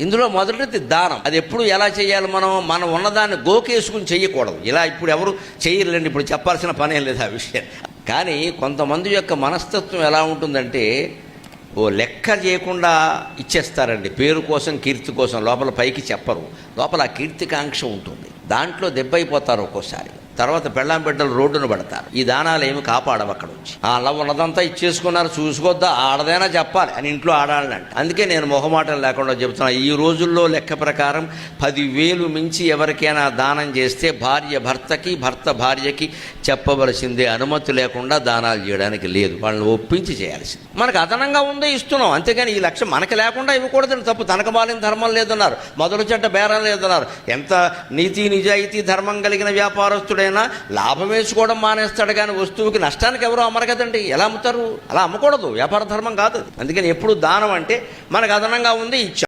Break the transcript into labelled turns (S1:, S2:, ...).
S1: ఇందులో మొదటిది దానం. అది ఎప్పుడు ఎలా చేయాలి మనం? మనం ఉన్నదాన్ని గోకేసుకుని చేయకూడదు ఇలా ఇప్పుడు ఎవరు చేయలేండి ఇప్పుడు చెప్పాల్సిన పనే లేదు ఆ విషయం. కానీ కొంతమంది యొక్క మనస్తత్వం ఎలా ఉంటుందంటే ఓ లెక్క చేయకుండా ఇచ్చేస్తారండి. పేరు కోసం కీర్తి కోసం లోపల పైకి చెప్పరు. లోపల ఆ కీర్తికాంక్ష ఉంటుంది. దాంట్లో దెబ్బైపోతారు ఒక్కోసారి. తర్వాత పెళ్ళాం బిడ్డలు రోడ్డును పడతారు. ఈ దానాలు ఏమి కాపాడవు అక్కడ వచ్చి అలా ఉన్నదంతా ఇచ్చేసుకున్నారు చూసుకోద్దా ఆడదైనా చెప్పాలి. అని ఇంట్లో ఆడాలంట అందుకే నేను మొహమాటం లేకుండా చెబుతున్నా ఈ రోజుల్లో లెక్క ప్రకారం పదివేలు మించి ఎవరికైనా దానం చేస్తే భార్య భర్తకి భర్త భార్యకి చెప్పవలసిందే. అనుమతి లేకుండా దానాలు చేయడానికి లేదు. వాళ్ళని ఒప్పించి చేయాల్సింది. మనకు అదనంగా ఉందే ఇస్తున్నాం. అంతేగాని ఈ లక్ష్యం మనకి లేకుండా ఇవ్వకూడదని తప్పు. తనకు బాలిన ధర్మం లేదన్నారు. మొదలు చెడ్డ బేరం లేదన్నారు. ఎంత నీతి నిజాయితీ ధర్మం కలిగిన వ్యాపారస్తుడైనా లాభం వేసుకోవడం మానేస్తాడు కానీ వస్తువుకి నష్టానికి ఎవరు అమ్మరు కదండి? ఎలా అమ్ముతారు? అలా అమ్మకూడదు. వ్యాపార ధర్మం కాదు. అందుకని ఎప్పుడు దానం అంటే మనకు అదనంగా ఉంది ఇచ్చాం.